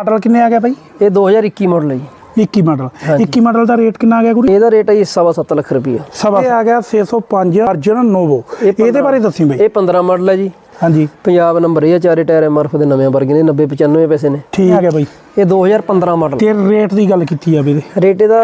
Model ਕਿੰਨੇ ਆ ਗਿਆ ਬਾਈ? ਇਹ 2021 ਮਾਡਲ ਹੈ ਜੀ। 21 ਮਾਡਲ। ਹਾਂਜੀ। 21 ਮਾਡਲ ਦਾ ਰੇਟ ਕਿੰਨਾ ਆ ਗਿਆ ਗੁਰੂ ਇਹਦਾ ਰੇਟ ਹੈ ਜੀ ਸਵਾ ਸੱਤ ਲੱਖ ਰੁਪਈਆ। ਸਵਾ ਇਹ ਆ ਗਿਆ 605 ਅਰਜਨ ਨੋਵੋ। ਇਹਦੇ ਬਾਰੇ ਦੱਸੀ ਬਾਈ। ਇਹ 15 ਮਾਡਲ ਹੈ ਜੀ। ਹਾਂਜੀ। ਪੰਜਾਬ ਨੰਬਰ ਇਹ ਆ ਚਾਰੇ ਟਾਇਰ ਐਮਆਰਐਫ ਦੇ ਨਵੇਂ ਵਰਗੇ ਨੇ 90 95 ਪੈਸੇ ਨੇ। ਠੀਕ ਆ ਗਿਆ ਬਾਈ। ਇਹ 2015 ਮਾਡਲ। ਤੇ ਰੇਟ ਦੀ ਗੱਲ ਕੀਤੀ ਜਾਵੇ ਇਹਦੇ। ਰੇਟ ਇਹਦਾ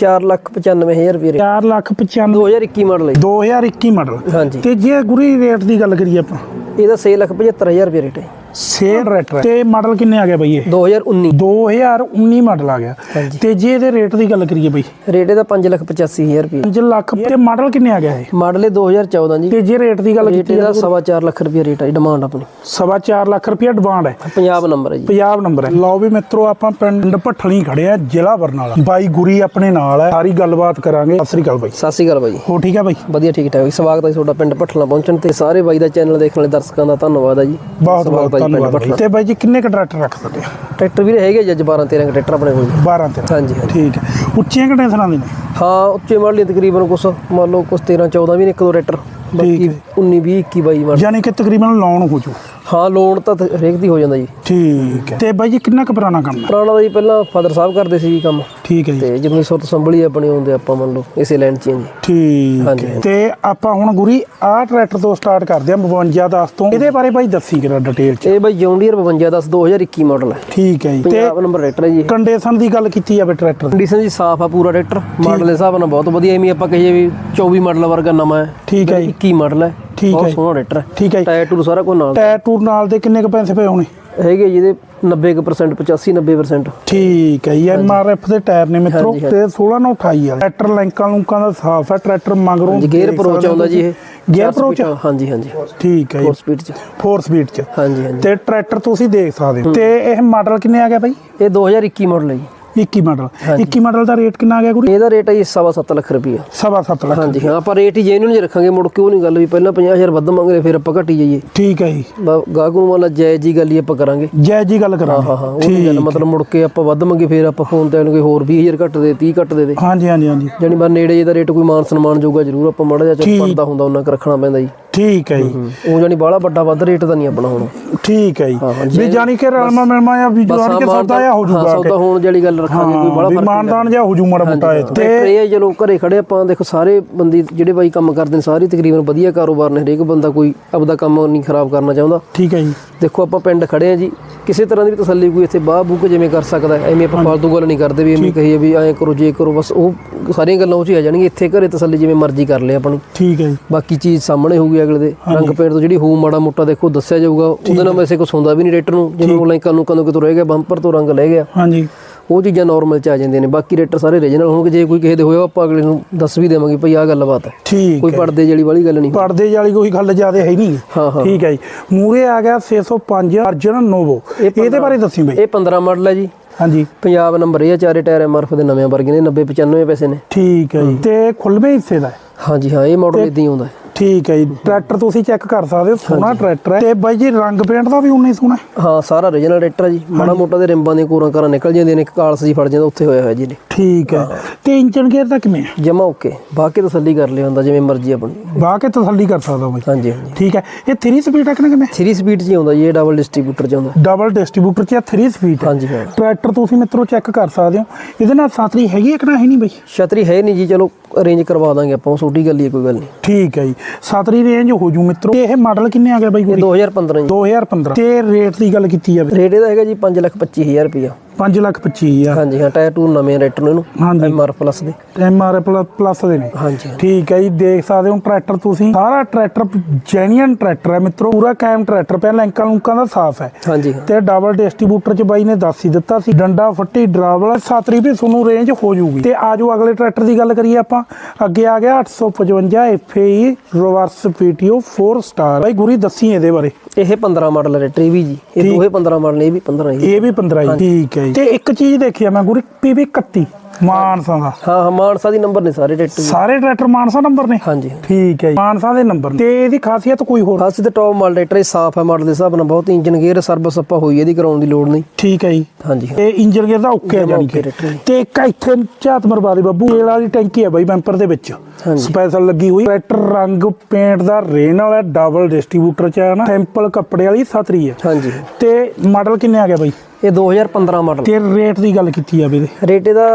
4 ਲੱਖ 95000 ਰੁਪਏ 4 ਲੱਖ 95 2021 ਮਾਡਲ ਹੈ ਜੀ। 2021 ਮਾਡਲ। ਹਾਂਜੀ। ਤੇ ਜੇ ਗੁਰੀ ਰੇਟ ਦੀ ਗੱਲ ਕਰੀਏ ਆਪਾਂ। ਇਹਦਾ 6 ਲੱਖ 75000 ਰੁਪਏ ਰੇਟ ਹੈ। ਸੇਲ ਰੇਟ ਤੇ ਮਾਡਲ ਕਿੰਨੇ ਆ ਗਿਆ ਬਾਈ ਇਹ? 2019 2019 ਮਾਡਲ ਆ ਗਿਆ। ਤੇ ਜੇ ਇਹਦੇ ਰੇਟ ਦੀ ਗੱਲ ਕਰੀਏ ਬਾਈ? ਰੇਟ ਇਹਦਾ 5 ਲੱਖ 85000 ਰੁਪਏ 5 ਲੱਖ ਤੇ ਮਾਡਲ ਕਿੰਨੇ ਆ ਗਿਆ ਇਹ? ਮਾਡਲ ਇਹ 2014 ਜੀ। ਤੇ ਜੇ ਰੇਟ ਦੀ ਗੱਲ ਕੀਤੀ ਇਹਦਾ ਸਵਾ ਚਾਰ ਲੱਖ ਰੁਪਏ ਰੇਟ ਹੈ ਡਿਮਾਂਡ ਆਪਣੀ। ਸਵਾ 4 ਲੱਖ ਰੁਪਏ ਡਿਮਾਂਡ ਹੈ। ਪੰਜਾਬ ਨੰਬਰ ਹੈ ਜੀ। ਪੰਜਾਬ ਨੰਬਰ ਹੈ। ਲਓ ਵੀ ਮਿੱਤਰੋ ਆਪਾਂ ਪਿੰਡ ਭੱਠਲੀ ਖੜੇ ਆ ਜ਼ਿਲ੍ਹਾ ਬਰਨਾਲਾ। ਬਾਈ ਗੁਰੀ ਆਪਣੇ ਨਾਲ ਹੈ। ਸਾਰੀ ਗੱਲਬਾਤ ਕਰਾਂਗੇ। ਸਤਿ ਸ੍ਰੀ ਅਕਾਲ ਬਾਈ। ਸਤਿ ਸ਼੍ਰੀ ਅਕਾਲ ਬਾਈ। ਹੋ ਠੀਕ ਹੈ ਬਾਈ? ਵਧੀਆ ਠੀਕ ਠਾਕ। ਸਵਾਗਤ ਹੈ ਤੁਹਾਡਾ ਪਿੰਡ ਭੱਠਲਾ ਪਹੁੰਚਣ ਤੇ। ਸਾਰੇ ਬਾਈ ਦਾ ਚੈਨਲ ਦੇਖਣ ਵਾਲੇ ਦਰਸ਼ਕਾਂ ਦਾ ਧੰਨਵਾਦ ਹੈ ਜੀ। ਬਹੁਤ ਬਹੁਤ ਪਿੰਡ ਬਾਈ। ਭੱਠਲਾ। ਤੇ ਬਾਈ ਜੀ ਕਿੰਨੇ ਕ ਟਰੈਕਟਰ ਰੱਖ ਸਕਦੇ ਆ ਟਰੈਕਟਰ ਵੀਰੇ ਹੈਗੇ ਜੀ ਅੱਜ 12 13 ਟਰੈਕਟਰ ਆਪਣੇ ਕੋਲ ਜੀ 12 13 ਹਾਂਜੀ ਠੀਕ ਹੈ। ਉੱਚੀਆਂ ਕੰਡੀਸ਼ਨਾਂ ਦੇ ਨੇ? ਹਾਂ ਉੱਚੇ ਮਾਡਲ ਤਕਰੀਬਨ ਕੁਛ ਮੰਨ ਲਓ ਕੁਛ 13 14 ਵੀ ਨੇ ਇੱਕ ਦੋ ਟਰੈਕਟਰ ਬਾਕੀ 19 20 21 22 ਮਾਡਲ ਯਾਨੀ ਕਿ ਤਕਰੀਬਨ ਲਾਉਣ ਹੋ ਜੂ ਹਾਂ ਲੋਨ ਤਾਂ ਤ- ਹਰੇਕ ਦੀ ਹੋ ਜਾਂਦਾ ਜੀ। ਠੀਕ ਹੈ। ਤੇ ਬਾਈ ਜੀ ਕਿੰਨਾ ਕੁ ਪੁਰਾਣਾ ਕੰਮ ਹੈ? ਪੁਰਾਣਾ ਜੀ ਪਹਿਲਾਂ ਫਾਦਰ ਸਾਹਿਬ ਕਰਦੇ ਸੀ ਜੀ ਕੰਮ। ਠੀਕ ਹੈ ਜੀ। ਤੇ ਦੀ ਸੁਰਤ ਸੰਭਲੀ ਆਪਣੀ ਆਉਂਦੇ ਆਪਾਂ ਮੰਨ ਲਓ ਇਸੇ ਲਾਈਨ 'ਚ ਹੀ ਹਾਂ ਜੀ। ਠੀਕ ਹਾਂਜੀ, ਹੈ। ਤੇ ਆਪਾਂ ਹੁਣ ਗੁਰੀ ਆਹ ਟਰੈਕਟਰ ਤੋਂ ਸਟਾਰਟ ਕਰਦੇ ਆ 52 10 ਤੋਂ। ਇਹਦੇ ਬਾਰੇ ਬਾਈ ਦੱਸੀ ਕਿਰਾ ਡਿਟੇਲ ਚ? ਇਹ ਬਾਈ ਜੌਂਡੀਅਰ 52 10 2021 ਮਾਡਲ ਹੈ। ਠੀਕ ਹੈ ਜੀ। ਤੇ ਪੰਜਾਬ ਨੰਬਰ ਟਰੈਕਟਰ ਹੈ ਜੀ। ਕੰਡੀਸ਼ਨ ਦੀ ਗੱਲ ਕੀਤੀ ਜਾਵੇ ਟਰੈਕਟਰ ਦੀ। ਕੰਡੀਸ਼ਨ ਜੀ ਸਾਫ਼ ਆ ਪੂਰਾ ਟਰੈਕਟਰ ਮਾਡਲ ਦੇ ਹਿਸਾਬ ਨਾਲ ਬਹੁਤ ਵਧੀਆ ਐਵੇਂ ਆਪਾਂ ਕਹੀਏ ਵੀ 24 ਮਾਡਲ ਵਰਗਾ ਨਵਾਂ ਹੈ। ਠੀਕ ਹੈ ਜੀ। 21 ਮਾਡਲ ਹੈ। ਠੀਕ ਬਹੁਤ ਹੈ। ਸੋਹਣਾ ਟਰੈਕਟਰ ਹੈ। ਠੀਕ ਹੈ ਜੀ। ਟਾਇਰ ਟੂਰ ਸਾਰਾ ਕੁਝ ਨਾਲ ਟਾਇਰ ਟੂਰ ਨਾਲ ਦੇ ਕਿੰਨੇ ਕ ਪੈਸੇ ਪਏ ਹੋਣੇ? ਹੈਗੇ ਜੀ ਇਹਦੇ 90% 85 90% ਠੀਕ ਹੈ ਐਮ ਆਰ ਐਫ ਦੇ ਟਾਇਰ ਨੇ ਮਿੱਤਰੋ ਹਾਂਜੀ, ਤੇ 16 ਨਾਲ 28 ਵਾਲੇ। ਟਰੈਕਟਰ ਲੈਂਕਾਂ ਲੂੰਕਾਂ ਦਾ ਸਾਫ਼ ਹੈ ਟਰੈਕਟਰ ਮੰਗਰੋਂ ਗੇਅਰ ਪ੍ਰੋ ਚ ਆਉਂਦਾ ਜੀ ਇਹ। ਗੇਅਰ ਚਾਰ ਪ੍ਰੋ ਚ ਸਪੀਡਾਂ, ਹਾਂਜੀ ਹਾਂਜੀ। ਠੀਕ ਹੈ 4 ਜੀ ਸਪੀਡ ਚ। 4 ਸਪੀਡ ਚ। ਹਾਂਜੀ ਹਾਂਜੀ। ਤੇ ਟਰੈਕਟਰ ਤੁਸੀਂ ਦੇਖ ਸਕਦੇ ਹੋ। ਤੇ ਇਹ ਮਾਡਲ ਕਿੰਨੇ ਆ ਗਿਆ ਬਾਈ? ਇਹ 2021 ਮਾਡਲ ਹੈ ਜੀ। 21 ਮਾਡਲ। 21 ਮਾਡਲ ਦਾ ਰੇਟ ਕਿੰਨਾ ਆ ਗਿਆ ਗੁਰੀ ਇਹਦਾ ਰੇਟ ਹੈ ਜੀ ਸਵਾ ਸੱਤ ਲੱਖ ਰੁਪਈਆ। ਸਵਾ ਸੱਤ ਲੱਖ ਹਾਂਜੀ ਹਾਂ ਆਪਾਂ ਰੇਟ ਹੀ ਜੈਨੂਨ ਜੇ ਰੱਖਾਂਗੇ ਮੁੜ ਕੇ ਉਹ ਨਹੀਂ ਗੱਲ ਵੀ ਪਹਿਲਾਂ 50000 ਵੱਧ ਮੰਗਦੇ ਫਿਰ ਆਪਾਂ ਘਟੀ ਜਾਈਏ। ਠੀਕ ਹੈ ਜੀ। ਗਾਹਕ ਨੂੰ ਵਾਲਾ ਜਾਇਜ਼ ਜੀ ਗੱਲ ਹੀ ਆਪਾਂ ਕਰਾਂਗੇ। ਜੈ ਜੀ ਗੱਲ ਕਰਾਂ ਹਾਂ ਹਾਂ ਉਹ ਨਹੀਂ ਗੱਲ ਮਤਲਬ ਮੁੜ ਕੇ ਆਪਾਂ ਵੱਧ ਮੰਗੇ ਫਿਰ ਆਪਾਂ ਫੋਨ ਤੇ ਆਣਗੇ ਹੋਰ 20000 ਘੱਟ ਦੇ 30 ਘੱਟ ਦੇ ਦੇ। ਹਾਂਜੀ ਹਾਂਜੀ ਹਾਂਜੀ। ਜਾਨੀ ਬਾ ਨੇੜੇ ਜੇ ਦਾ ਰੇਟ ਕੋਈ ਮਾਨ ਸਨਮਾਨ ਜੋਗਾ ਜ਼ਰੂਰ ਆਪਾਂ ਮਾੜਾ ਜਿਹਾ ਚੱਲ ਪੜਦਾ ਹੁੰਦਾ ਉਹਨਾਂ ਕ ਰੱਖਣਾ ਪੈਂਦਾ ਜੀ। ਠੀਕ ਹੈ ਜੀ। ਉਹ ਜਾਨੀ ਬਾਹਲਾ ਵੱਡਾ ਵੱਧ ਰੇਟ ਤਾਂ ਨਹੀਂ ਆਪਣਾ ਹੁਣ। ਠੀਕ ਹੈ ਜੀ। ਵੀ ਜਾਨੀ ਕਿ ਰਲਮਾ ਮਿਲਮਾ ਜਾਂ ਵੀ ਜਾਨੀ ਕਿ ਸੌਦਾ ਆ ਹਾਂ ਜੂਗਾ ਸੌਦਾ ਹੋਣ ਜਿਹੜੀ ਗੱਲ ਰੱਖਾਂਗੇ ਕੋਈ ਵੀ ਫ਼ਰਕ ਮਾਨਦਾਨ ਜਾਂ ਹੋ ਜੂ ਮਾੜਾ ਮੋਟਾ ਇਹ ਤੇ ਇਹ ਹੈ ਚਲੋ ਘਰੇ ਖੜੇ ਆਪਾਂ ਦੇਖੋ ਸਾਰੇ ਬੰਦੇ ਜਿਹੜੇ ਬਾਈ ਕੰਮ ਕਰਦੇ ਨੇ ਸਾਰੇ ਤਕਰੀਬਨ ਵਧੀਆ ਕਾਰੋਬਾਰ ਨੇ ਹਰੇਕ ਬੰਦਾ ਕੋਈ ਆਪਦਾ ਕੰਮ ਨਹੀਂ ਖਰਾਬ ਕਰਨਾ ਚਾਹੁੰਦਾ। ਠੀਕ ਹੈ ਜੀ। ਦੇਖੋ ਆਪਾਂ ਪਿੰਡ ਖੜੇ ਆ ਜੀ ਕਿਸੇ ਤਰ੍ਹਾਂ ਦੀ ਵੀ ਤਸੱਲੀ ਕੋਈ ਇੱਥੇ ਬਾਹ ਬੂਕ ਜਿਵੇਂ ਕਰ ਸਕਦਾ ਹੈ, ਐਵੇਂ ਆਪਾਂ ਫਾਲਤੂ ਗੱਲ ਨਹੀਂ ਕਰਦੇ ਵੀ ਐਵੇਂ ਕਹੀਏ ਵੀ ਐਂ ਕਰੋ ਜੇ ਕਰੋ ਬਸ ਉਹ ਸਾਰੀਆਂ ਗੱਲਾਂ ਉਹ ਚ ਹੀ ਆ ਜਾਣਗੀਆਂ ਇੱਥੇ ਘਰੇ ਤਸੱਲੀ ਜਿਵੇਂ ਮਰਜ਼ੀ ਕਰ ਲਿਆ ਆਪਣੀ ਠੀਕ ਹੈ ਜੀ। ਬਾਕੀ ਚੀਜ਼ ਸਾਹਮਣੇ ਹੋਊਗੀ ਅਗਲੇ ਦੇ ਰੰਗ ਪੇਂਟ ਤੋਂ ਜਿਹੜੀ ਹੋਊ ਮਾੜਾ ਮੋਟਾ ਦੇਖੋ ਦੱਸਿਆ ਜਾਊਗਾ ਉਹਦੇ ਨਾਲ ਵੈਸੇ ਕੁਛ ਹੁੰਦਾ ਵੀ ਨਹੀਂ ਰੇਟਰ ਨੂੰ ਜਿਵੇਂ ਉਹ ਲਾਈਕਾਂ ਨੂੰ ਕਦੋਂ ਕਿਤੋਂ ਰਹਿ ਗਿਆ ਬੰਪਰ ਤੋਂ ਰੰਗ ਲੈ ਗਿਆ। ਹਾਂਜੀ। ਉਹ ਚੀਜ਼ਾਂ ਨਾਰਮਲ ਚ ਆ ਜਾਂਦੀਆਂ ਨੇ। ਬਾਕੀ ਰੇਟਰ ਸਾਰੇ ਰੀਜਨਲ ਹੋਣਗੇ। ਜੇ ਕੋਈ ਕਿਸੇ ਦੇ ਹੋਇਆ ਆਪਾਂ ਅਗਲੇ ਨੂੰ ਦੱਸ ਵੀ ਦੇਵਾਂਗੇ ਭਈ ਆਹ ਗੱਲਬਾਤ ਹੈ। ਠੀਕ ਕੋਈ ਪਰਦੇ ਜਿਹੜੀ ਵਾਲੀ ਗੱਲ ਨਹੀਂ ਪਰਦੇ ਵਾਲੀ ਕੋਈ ਗੱਲ ਜ਼ਿਆਦਾ ਹੈ ਨਹੀਂ। ਠੀਕ ਹੈ ਜੀ। ਮੂਰੇ ਆ ਗਿਆ 605 ਅਰਜਨ ਨੋਵੋ। ਇਹਦੇ ਬਾਰੇ ਦੱਸੀ ਬਈ। ਇਹ 15 ਮਾਡਲ ਹੈ ਜੀ। ਹਾਂਜੀ। ਪੰਜਾਬ ਨੰਬਰ ਇਹ ਆ ਚਾਰੇ ਟਾਇਰ ਐਮਆਰਐਫ ਦੇ ਨਵੇਂ ਵਰਗੇ ਨੇ 90 95 ਪੈਸੇ ਨੇ। ਠੀਕ ਹੈ ਜੀ। ਤੇ ਖੁੱਲਵੇਂ ਹਿੱਸੇ ਦਾ। ਹਾਂਜੀ ਹਾਂ ਇਹ ਮਾਡਲ ਇਦਾਂ ਹੀ ਆਉਂਦਾ ਹੈ। ਠੀਕ ਹੈ ਜੀ। ਟਰੈਕਟਰ ਤੁਸੀਂ ਚੈੱਕ ਕਰ ਸਕਦੇ ਹੋ ਸੋਹਣਾ ਟਰੈਕਟਰ ਹੈ। ਤੇ ਬਾਈ ਜੀ ਰੰਗ ਪੇਂਟ ਦਾ ਵੀ ਉਨਾ ਹੀ ਸੋਹਣਾ ਹੈ। ਹਾਂ ਸਾਰਾ ਰੀਜਨਲ ਰੇਟਰ ਜੀ। ਮਾੜਾ ਮੋਟਾ ਦੇ ਰਿੰਬਾਂ ਦੀਆਂ ਕੋਰਾਂ ਕਾਰਾਂ ਨਿਕਲ ਜਾਂਦੀਆਂ ਨੇ ਇੱਕ ਕਾਲਸ ਜੀ ਫੜ ਜਾਂਦਾ ਉੱਥੇ ਹੋਇਆ ਹੋਇਆ ਜੀ ਨੇ ਠੀਕ ਹੈ। ਤੇ ਇੰਜਨ ਗੇਅਰ ਦਾ ਕਿਵੇਂ ਹੈ? ਜਮਾ ਓਕੇ ਬਾਕੀ ਤਸੱਲੀ ਕਰ ਲਿਆ ਹੁੰਦਾ ਜਿਵੇਂ ਮਰਜ਼ੀ ਆਪਣੀ। ਬਾਹ ਕੇ ਤਸੱਲੀ ਕਰ ਸਕਦਾ ਬਾਈ। ਹਾਂਜੀ ਹਾਂਜੀ। ਠੀਕ ਹੈ। ਇਹ 3 ਸਪੀਡ ਹੈ ਕਿ ਨਾ ਕਿਵੇਂ? 3 ਸਪੀਡ 'ਚ ਹੀ ਆਉਂਦਾ ਜੀ ਇਹ ਡਬਲ ਡਿਸਟ੍ਰੀਬਿਊਟਰ 'ਚ ਆਉਂਦਾ। ਡਬਲ ਡਿਸਟ੍ਰੀਬਿਊਟਰ ਚ 3 ਸਪੀਡ ਹੈ। ਹਾਂਜੀ ਹਾਂ। ਟਰੈਕਟਰ ਤੁਸੀਂ ਮਿੱਤਰੋ ਚੈੱਕ ਕਰ ਸਕਦੇ ਹੋ। ਇਹਦੇ ਨਾਲ ਸਾਤਰੀ ਹੈਗੀ ਹੈ ਕਿ ਨਾ ਹੈ ਨਹੀਂ ਬਾਈ? ਛਤਰੀ ਹੈ ਨਹੀਂ ਜੀ ਚਲੋ ਅਰੇਂਜ ਕਰਵਾ ਦਾਂਗੇ ਆਪਾਂ ਉਹ ਛੋਟੀ ਗੱਲ ਹੀ ਹੈ ਕੋਈ ਗੱਲ ਨਹੀਂ। ਠੀਕ ਹੈ ਜੀ। ਸਾਤਰੀ ਰੇਂਜ ਹੋ ਜੂ ਮਿੱਤਰੋ। ਇਹ ਮਾਡਲ ਕਿੰਨੇ ਆ ਗਿਆ ਬਾਈ ਇਹ ਕੋਲ 2015 ਜੀ। 2015 ਤੇ ਰੇਟ ਦੀ ਗੱਲ ਕੀਤੀ ਜਾਵੇ। ਰੇਟ ਇਹਦਾ ਹੈਗਾ ਜੀ 525000 ਰੁਪਇਆ। 5 ਲੱਖ 25 ਹਜ਼ਾਰ। ਹਾਂਜੀ ਹਾਂ ਟਾਇਰ ਟੂਰ ਨਵੇਂ ਰੇਟਰ ਨੇ ਇਹਨੂੰ ਹਾਂਜੀ। ਐਮਆਰ ਪਲੱਸ ਦੇ। ਐਮ ਆਰ ਪਲੱਸ ਦੇ ਨੇ। ਹਾਂਜੀ। ਠੀਕ ਹੈ ਜੀ ਦੇਖ ਸਕਦੇ ਹੋ ਟਰੈਕਟਰ ਤੁਸੀਂ। ਸਾਰਾ ਟਰੈਕਟਰ ਜੈਨੂਅਨ ਟਰੈਕਟਰ ਹੈ ਮਿੱਤਰੋ ਪੂਰਾ ਕਾਇਮ ਟਰੈਕਟਰ ਪਿਆ ਲੈਂਕਾਂ ਲੂੰਕਾਂ ਦਾ ਸਾਫ਼ ਹੈ। ਹਾਂਜੀ ਤੇ ਡਬਲ ਡਿਸਟ੍ਰੀਬਿਊਟਰ ਚ ਬਾਈ ਨੇ ਦੱਸ ਹੀ ਦਿੱਤਾ ਸੀ ਡੰਡਾ ਫੱਟੀ ਡਰਾਵਲ ਸਾਤਰੀ ਵੀ ਤੁਹਾਨੂੰ ਰੇਂਜ ਹੋ ਜੂਗੀ ਤੇ ਆਜੋ ਅਗਲੇ ਟਰੈਕਟਰ ਦੀ ਗੱਲ ਕਰੀਏ ਆਪਾਂ। ਅੱਗੇ ਆ ਗਿਆ 855 FAE ਰਿਵਰਸ PTO 4 ਸਟਾਰ ਬਾਈ ਗੁਰੀ ਦੱਸੀ ਇਹਦੇ ਬਾਰੇ। ਇਹ 15 ਮਾਡਲ ਰੇਟਰ ਇਹ ਵੀ ਜੀ। ਇਹ ਦੋਹੇ 15 ਮਾਡਲ ਨੇ ਇਹ ਵੀ 15 ਜੀ ਇਹ ਵੀ 15 ਹੀ। ਠੀਕ ਹੈ ਜੀ। ਤੇ ਇੱਕ ਚੀਜ਼ ਦੇਖੀ ਆ ਮੈਂ ਗੁਰੀ 31 ਮਾਨਸਾ ਦਾ। ਹਾਂ ਹਾਂ ਮਾਨਸਾ ਦੀ ਨੰਬਰ ਨੇ ਸਾਰੇ ਰੇਟਰ ਸਾਰੇ ਟਰੈਕਟਰ ਮਾਨਸਾ ਨੰਬਰ ਨੇ? ਹਾਂਜੀ ਠੀਕ ਹੈ ਜੀ। ਮਾਨਸਾ ਦੇ ਨੰਬਰ ਤੇ ਇਹਦੀ ਖਾਸੀਅਤ ਕੋਈ ਹੋਰ? ਖਾਸ ਤੇ ਟੌਪ ਮਾਡਲ ਰੇਟਰ ਇਹ ਸਾਫ਼ ਹੈ ਮਾਡਲ ਦੇ ਹਿਸਾਬ ਨਾਲ। ਬਹੁਤ ਇੰਜਨ ਗੇਅਰ ਸਰਵਿਸ ਆਪਾਂ ਹੋਈ ਇਹਦੀ ਕਰਾਉਣ ਦੀ ਲੋੜ ਨਹੀਂ। ਠੀਕ ਹੈ ਜੀ। ਹਾਂਜੀ। ਇਹ ਇੰਜਨ ਗੇਅਰ ਦਾ ਓਕੇ ਹੈ ਜਾਨੀ ਕਿ। ਤੇ ਇੱਕ ਇੱਥੇ ਝਾਤ ਮਰਵਾ ਦੇ ਬੱਬੂ ਇਹ ਵਾਲੀ ਟੈਂਕੀ ਹੈ ਬਾਈ ਬੈਂਪਰ ਦੇ ਵਿੱਚ। ਸਪੈਸ਼ਲ ਲੱਗੀ ਹੋਈ। ਟਰੈਕਟਰ ਰੰਗ ਪੇਂਟ ਦਾ ਰੇਨ ਵਾਲਾ ਡਬਲ ਡਿਸਟ੍ਰੀਬਿਊਟਰ ਚ ਹੈ ਨਾ। ਸਿੰਪਲ ਕੱਪੜੇ ਵਾਲੀ ਸਤਰੀ ਹੈ। ਹਾਂਜੀ। ਤੇ ਮਾਡਲ ਕਿੰਨੇ ਆ ਗਿਆ ਬਾਈ? ਇਹ 2015 ਮਾਡਲ ਤੇ ਰੇਟ ਦੀ ਗੱਲ ਕੀਤੀ ਜਾਵੇ ਇਹਦੇ ਰੇਟ ਇਹਦਾ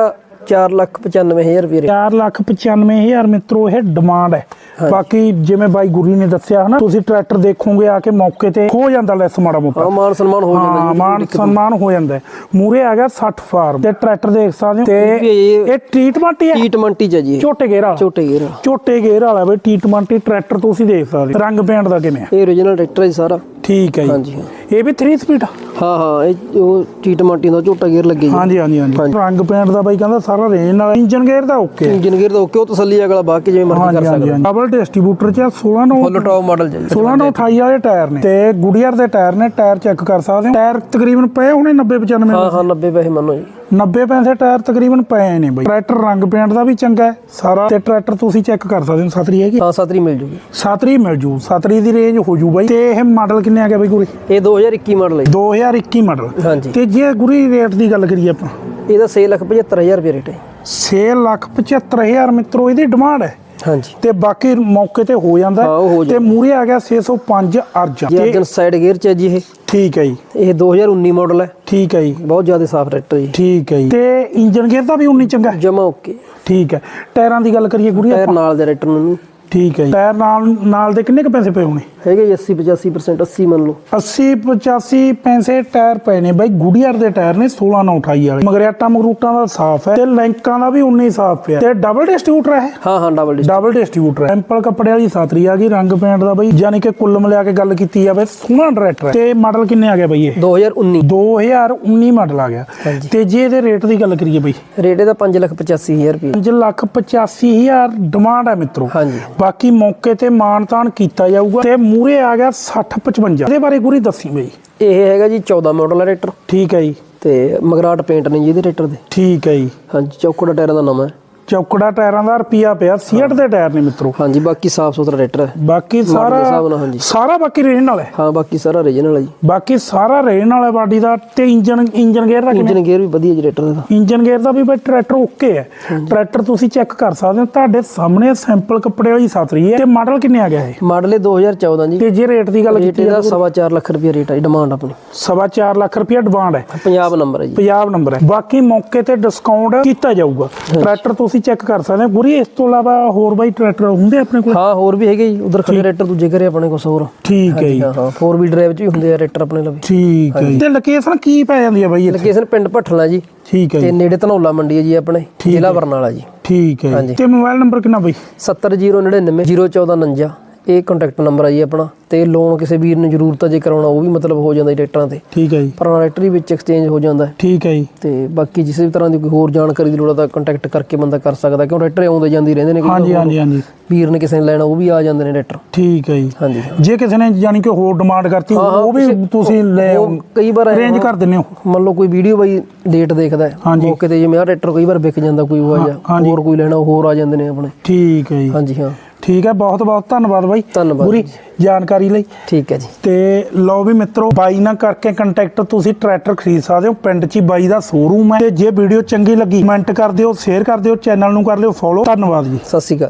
495000 ਰੁਪਏ ਰੇਟ 4 ਲੱਖ 95000 ਮਿੱਤਰੋ ਇਹ ਡਿਮਾਂਡ ਹੈ। ਬਾਕੀ ਜਿਵੇਂ ਬਾਈ ਗੁਰੀ ਨੇ ਦੱਸਿਆ ਹਨਾ ਤੁਸੀਂ ਟਰੈਕਟਰ ਦੇਖੋਗੇ ਆ ਕੇ ਮੌਕੇ ਤੇ ਹੋ ਜਾਂਦਾ ਲੈਸ ਮਾੜਾ ਮੋਟਾ। ਹਾਂ ਮਾਨ ਸਨਮਾਨ ਹੋ ਜਾਂਦਾ ਹਾਂ ਮਾਨ ਸਨਮਾਨ ਹੋ ਜਾਂਦਾ ਮੂਰੇ ਆ ਗਿਆ 60 ਫਾਰਮ। ਤੇ ਟਰੈਕਟਰ ਦੇਖ ਸਕਦੇ ਹੋ ਤੇ ਇਹ- ਟ੍ਰੀਟਮੈਂਟ ਹੀ? ਹੈ ਟ੍ਰੀਟਮੈਂਟ ਹੀ ਜੀ। ਝੋਟੇ ਗੇਰ ਵਾਲਾ। ਛੋਟੇ ਗੇਰ ਝੋਟੇ ਗੇਰ ਵਾਲਾ ਬਈ ਟ੍ਰੀਟਮੈਂਟ ਹੀ ਟਰੈਕਟਰ ਤੁਸੀਂ ਦੇਖ ਸਕਦੇ ਹੋ। ਰੰਗ ਪੇਂਟ ਦਾ ਕਿਵੇਂ ਇਹ origignal ਟਰੈਕਟਰ ਹੈ ਸਾਰਾ। ਠੀਕ ਹੈ ਜੀ। ਹਾਂਜੀ ਇਹ ਵੀ 3 ਸਪੀਡ ਹਾਂ ਹਾਂ ਇਹ ਉਹ ਟ੍ਰੀਟਮੈਂਟ ਦਾ ਝੋਟਾ ਗੇਅਰ ਲੱਗੇ ਜੀ ਹਾਂਜੀ ਹਾਂਜੀ ਹਾਂਜੀ। ਰੰਗ ਪੇਂਟ ਦਾ ਬਾਈ ਕਹਿੰਦਾ ਸਾਰਾ ਰੇਂਜ ਨਾਲ ਇੰਜਨ ਗੇਅਰ ਦਾ ਓਕੇ ਇੰਜਨ ਗੇਅਰ ਦਾ ਓਕੇ ਉਹ ਤਸੱਲੀ ਅਗਲਾ ਬਾਅਦ ਕੇ ਜਿਵੇਂ ਮਰਜ਼ੀ ਕਰ ਸਕਦਾ। ਡਬਲ ਡਿਸਟ੍ਰੀਬਿਊਟਰ ਚ 16 ਨੂੰ ਫੁੱਲ ਟੌਪ ਮਾਡਲ ਜੀ 16 ਨੂੰ 28 ਵਾਲੇ ਟਾਇਰ ਨੇ। ਤੇ ਗੁਡੀਅਰ ਦੇ ਟਾਇਰ ਨੇ ਟਾਇਰ ਚੈੱਕ ਕਰ ਸਕਦੇ ਹੋ। ਟਾਇਰ ਤਕਰੀਬਨ ਪਏ ਹੋਣੇ 90 95 ਹਾਂ ਹਾਂ 90 ਪੈਸੇ ਮੰਨੋ ਜੀ। 90 ਪੈਸੇ ਟਾਇਰ ਤਕਰੀਬਨ ਪਏ ਨੇ ਬਈ। ਟਰੈਕਟਰ ਰੰਗ ਪੇਂਟ ਦਾ ਵੀ ਚੰਗਾ ਹੈ ਸਾਰਾ। ਤੇ ਟਰੈਕਟਰ ਤੁਸੀਂ ਚੈੱਕ ਕਰ ਸਕਦੇ ਹੋ ਸਤਰੀ ਹੈਗੀ। ਹਾਂ ਸਤਰੀ ਮਿਲ ਜੂਗੀ। ਸਤਰੀ ਮਿਲ ਜੂ। ਸਤਰੀ ਦੀ ਰੇਂਜ ਹੋ ਜੂ ਬਾਈ। ਤੇ ਇਹ ਮਾਡਲ ਕਿੰਨੇ ਆ ਗਿਆ ਬਈ ਗੁਰੀ ਇਹ 2021 ਮਾਡਲ ਹੈ ਜੀ। 2021 ਮਾਡਲ ਹਾਂਜੀ। ਤੇ ਜੇ ਗੁਰੀ ਰੇਟ ਦੀ ਗੱਲ ਕਰੀਏ ਆਪਾਂ? ਇਹਦਾ 675000 ਰੁਪਏ ਰੇਟ ਹੈ 6 ਲੱਖ 75000 ਮਿੱਤਰੋ ਇਹਦੀ ਡਿਮਾਂਡ ਹੈ ਹਾਂਜੀ। ਤੇ ਬਾਕੀ ਮੌਕੇ ਤੇ ਹੋ ਜਾਂਦਾ। ਤੇ ਮੂਰੇ ਆ ਗਿਆ 605 ਅਰਜਨ ਤੇ ਅਰਜਨ ਸਾਈਡ ਗੇਅਰ ਚ ਹੈ ਜੀ ਇਹ। ਠੀਕ ਹੈ ਜੀ। ਇਹ 2019 ਮਾਡਲ ਹੈ ਠੀਕ ਹੈ ਜੀ। ਬਹੁਤ ਜ਼ਿਆਦਾ ਸਾਫ਼ ਟਰੈਕਟਰ ਜੀ। ਠੀਕ ਹੈ ਜੀ। ਤੇ ਇੰਜਨ ਗੇਅਰ ਦਾ ਵੀ ਉਨੀ ਚੰਗਾ? ਹੈ? ਜਮਾ ਓਕੇ। ਠੀਕ ਹੈ ਟਾਇਰਾਂ ਦੀ ਗੱਲ ਕਰੀਏ ਗੁਰੀ ਟਾਇਰ ਨਾਲ ਦੇ ਟਰੈਕਟਰ ਨੂੰ। ਠੀਕ ਹੈ ਜੀ। ਟਾਇਰ ਨਾਲ ਨਾਲ ਦੇ ਕਿੰਨੇ ਕ ਪੈਸੇ ਪਏ ਹੋਣੇ? ਹੈਗੇ ਜੀ 80 85% 80 ਮੰਨ ਲਓ। 80 85 ਪੈਸੇ ਟਾਇਰ ਪਏ ਨੇ ਬਾਈ। ਗੁਡੀਅਰ ਦੇ ਟਾਇਰ ਨੇ 16 9 28 ਵਾਲੇ। ਮਗਰਿਆਟਾ ਮਗਰੂਟਾਂ ਦਾ ਸਾਫ਼ ਹੈ ਤੇ ਲਿੰਕਾਂ ਦਾ ਵੀ ਉਨੀ ਹੀ ਸਾਫ਼ ਪਿਆ। ਤੇ ਡਬਲ ਡਿਸਟ੍ਰੀਬਿਊਟਰ ਹੈ ਹਾਂ ਹਾਂ ਡਬਲ ਡਬਲ ਡਿਸਟ੍ਰੀਬਿਊਟਰ ਹੈ। ਸਿੰਪਲ ਕੱਪੜੇ ਵਾਲੀ ਸਾਤਰੀ ਆ ਗਈ ਰੰਗ ਪੇਂਟ ਦਾ ਬਈ। ਯਾਨੀ ਕਿ ਕੁੱਲ ਮਿਲਾ ਕੇ ਗੱਲ ਕੀਤੀ ਜਾਵੇ ਸੋਹਣਾ ਟਰੈਕਟਰ ਹੈ। ਤੇ ਮਾਡਲ ਕਿੰਨੇ ਆ ਗਿਆ ਬਈ ਇਹ? 2019 2019 ਮਾਡਲ ਆ ਗਿਆ। ਤੇ ਜੇ ਇਹਦੇ ਰੇਟ ਦੀ ਗੱਲ ਕਰੀਏ ਬਈ? ਰੇਟ ਇਹਦਾ 585000 ਰੁਪਏ। 5 ਲੱਖ 85000 ਡਿਮਾਂਡ ਹੈ ਮਿੱਤਰੋ। ਹਾਂਜੀ। ਬਾਕੀ ਮੌਕੇ ਤੇ ਮਾਨਤਾਨ ਕੀਤਾ ਜਾਊਗਾ ਤੇ ਮੂਰੇ ਆ ਗਿਆ 60 55 ਇਹਦੇ ਬਾਰੇ ਗੁਰੀ ਦੱਸੀ ਬਈ। ਇਹ ਹੈਗਾ ਜੀ 14 ਮਾਡਲ ਟਰੈਕਟਰ ਠੀਕ ਹੈ ਜੀ। ਤੇ ਮਗਰਾਟ ਪੇਂਟ ਨੇ ਜੀ ਇਹਦੇ ਟਰੈਕਟਰ ਦੇ। ਠੀਕ ਹੈ ਜੀ। ਹਾਂਜੀ ਚੌਕੜਾ ਟਾਇਰਾਂ ਦਾ ਨਾਮ ਹੈ। ਚੌਕੜਾ ਟਾਇਰਾਂ ਦਾ ਰੁਪਿਆ ਪਿਆ 68 ਦੇ ਟਾਇਰ ਨੇ ਮਿੱਤਰੋ। ਹਾਂਜੀ ਬਾਕੀ ਸਾਫ਼ ਸੁਥਰਾ ਟਰੈਕਟਰ ਹੈ। ਬਾਕੀ ਸਾਰਾ। ਸਾਰਾ ਬਾਕੀ ਰੇਨ ਨਾਲ ਹੈ। ਹਾਂ ਬਾਕੀ ਸਾਰਾ origignal ਹੈ ਜੀ। ਬਾਕੀ ਸਾਰਾ ਰੇਨ ਵਾਲਾ ਬਾਡੀ ਦਾ ਤੇ ਇੰਜਨ ਇੰਜਨ ਗੇਅਰ ਦਾ ਕਿਵੇਂ ਇੰਜਨ ਗੇਅਰ ਵੀ ਵਧੀਆ ਜੀ ਟਰੈਕਟਰ ਦਾ। ਇੰਜਨ ਗੇਅਰ ਦਾ ਵੀ ਬਈ ਟਰੈਕਟਰ ਓਕੇ ਹੈ। ਟਰੈਕਟਰ ਤੁਸੀਂ ਚੈੱਕ ਕਰ ਸਕਦੇ ਹੋ ਤੁਹਾਡੇ ਸਾਹਮਣੇ ਸੈਂਪਲ ਕੱਪੜੇ ਵਾਲੀ ਸਾਤਰੀ ਹੈ। ਤੇ ਮਾਡਲ ਕਿੰਨੇ ਆ ਗਿਆ ਇਹ? ਮਾਡਲ ਇਹ 2014 ਜੀ। ਤੇ ਜੇ ਰੇਟ ਦੀ ਗੱਲ ਕੀਤੀ ਇਹਦਾ ਸਵਾ ਚਾਰ ਲੱਖ ਰੁਪਏ ਰੇਟ ਹੈ ਡਿਮਾਂਡ ਆਪਣੀ। ਸਵਾ ਚਾਰ ਲੱਖ ਰੁਪਏ ਡਿਮਾਂਡ ਹੈ। ਪੰਜਾਬ ਨੰਬਰ ਹੈ ਜੀ। ਪੰਜਾਬ ਨੰਬਰ ਹੈ। ਬਾਕੀ ਮੌਕੇ ਤੇ ਡਿਸਕਾਊਂਟ ਕੀਤਾ ਜਾਊਗਾ। ਟਰੈਕਟਰ ਤੁਸੀਂ ਚੈੱਕ ਕਰ ਸਕਦੇ ਹੋ। ਗੁਰੀ ਇਸ ਤੋਂ ਇਲਾਵਾ ਹੋਰ ਬਾਈ ਟਰੈਕਟਰ ਹੁੰਦੇ ਆਪਣੇ ਕੋਲ? ਹਾਂ ਹੋਰ ਵੀ ਹੈਗੇ ਜੀ। ਉਧਰ ਖੜੇ ਟਰੈਕਟਰ ਦੂਜੇ ਘਰੇ ਆਪਣੇ ਕੋਲ ਹੋਰ ਠੀਕ ਹੈ ਜੀ। ਹਾਂ 4 ਵੀਲ ਡਰਾਈਵ ਚ ਵੀ ਹੁੰਦੇ ਆ ਟਰੈਕਟਰ ਆਪਣੇ ਲਵੇ। ਠੀਕ ਹੈ ਤੇ ਲੋਕੇਸ਼ਨ ਕੀ ਪੈ ਜਾਂਦੀ ਹੈ ਬਾਈ ਲੋਕੇਸ਼ਨ ਪਿੰਡ ਭੱਠਲਾ ਜੀ। ਠੀਕ ਹੈ ਤੇ ਨੇੜੇ ਧਨੌਲਾ ਮੰਡੀ ਹੈ ਜੀ ਆਪਣੇ। ਜ਼ਿਲ੍ਹਾ ਬਰਨਾਲਾ ਜੀ। ਠੀਕ ਹੈ। ਤੇ ਮੋਬਾਈਲ ਨੰਬਰ ਕਿੰਨਾ ਬਾਈ? 70099 0449 ਇਹ ਕੰਟੈਕਟ ਨੰਬਰ ਹੈ ਜੀ ਆਪਣਾ ਤੇ ਲੋਨ ਕਿਸੇ ਵੀਰ ਨੂੰ ਜ਼ਰੂਰਤ ਹੈ ਜੇ ਕਰਾਉਣਾ ਉਹ ਵੀ ਮਤਲਬ ਹੋ ਜਾਂਦਾ ਜੀ ਟਰੈਕਟਰਾਂ ਤੇ। ਠੀਕ ਹੈ ਜੀ। ਪੁਰਾਣਾ ਟਰੈਕਟਰ ਹੀ ਵਿੱਚ ਐਕਸਚੇਂਜ ਹੋ ਜਾਂਦਾ। ਠੀਕ ਹੈ ਜੀ। ਤੇ ਬਾਕੀ ਕਿਸੇ ਵੀ ਤਰ੍ਹਾਂ ਦੀ ਕੋਈ ਹੋਰ ਜਾਣਕਾਰੀ ਦੀ ਲੋੜ ਆ ਤਾਂ ਕੰਟੈਕਟ ਕਰਕੇ ਬੰਦਾ ਕਰ ਸਕਦਾ ਕਿਉਂ ਟਰੈਕਟਰ ਆਉਂਦੇ ਜਾਂਦੇ ਰਹਿੰਦੇ ਨੇ ਕਈ ਹਾਂਜੀ ਹਾਂਜੀ ਹਾਂਜੀ। ਵੀਰ ਨੇ ਕਿਸੇ ਨੇ ਲੈਣਾ ਉਹ ਵੀ ਆ ਜਾਂਦੇ ਨੇ ਟਰੈਕਟਰ। ਠੀਕ ਹੈ ਜੀ। ਹਾਂਜੀ। ਜੇ ਕਿਸੇ ਨੇ ਜਾਨੀ ਕਿ ਹੋਰ ਡਿਮਾਂਡ ਕਰਤੀ ਉਹ ਵੀ ਤੁਸੀਂ ਲੈ ਕਈ ਵਾਰ ਅਰੇਂਜ ਕਰ ਦਿੰਦੇ ਹੋ। ਮੰਨ ਲਓ ਕੋਈ ਵੀਡੀਓ ਬਾਈ ਲੇਟ ਦੇਖਦਾ। ਮੌਕੇ ਤੇ ਜਿਵੇਂ ਆ ਟਰੈਕਟਰ ਕਈ ਵਾਰ ਵਿਕ ਜਾਂਦਾ ਕੋਈ ਉਹ ਜਾ ਹਾਂਜੀ। ਹੋਰ ਕੋਈ ਲੈਣਾ ਹੋਰ ਆ ਜਾਂਦੇ ਨੇ ਆਪਣੇ। ਠੀਕ ਹੈ ਜੀ। ਹਾਂਜੀ ਹਾਂ। ਠੀਕ ਹੈ ਬਹੁਤ ਬਹੁਤ ਧੰਨਵਾਦ ਬਾਈ ਪੂਰੀ ਜਾਣਕਾਰੀ ਲਈ। ਠੀਕ ਹੈ ਜੀ। ਤੇ ਲਓ ਵੀ ਮਿੱਤਰੋ ਬਾਈ ਨਾਲ ਕਰਕੇ ਕੰਟੈਕਟ ਤੁਸੀਂ ਟਰੈਕਟਰ ਖਰੀਦ ਸਕਦੇ ਹੋ ਪਿੰਡ 'ਚ ਬਾਈ ਦਾ ਸ਼ੋਰੂਮ ਹੈ। ਤੇ ਜੇ ਵੀਡੀਓ ਚੰਗੀ ਲੱਗੀ ਕਮੈਂਟ ਕਰ ਦਿਓ ਸ਼ੇਅਰ ਕਰ ਦਿਓ ਚੈਨਲ ਨੂੰ ਕਰ ਲਿਓ ਫੋਲੋ ਧੰਨਵਾਦ ਜੀ। ਸਤਿ ਸ਼੍ਰੀ ਅਕਾਲ।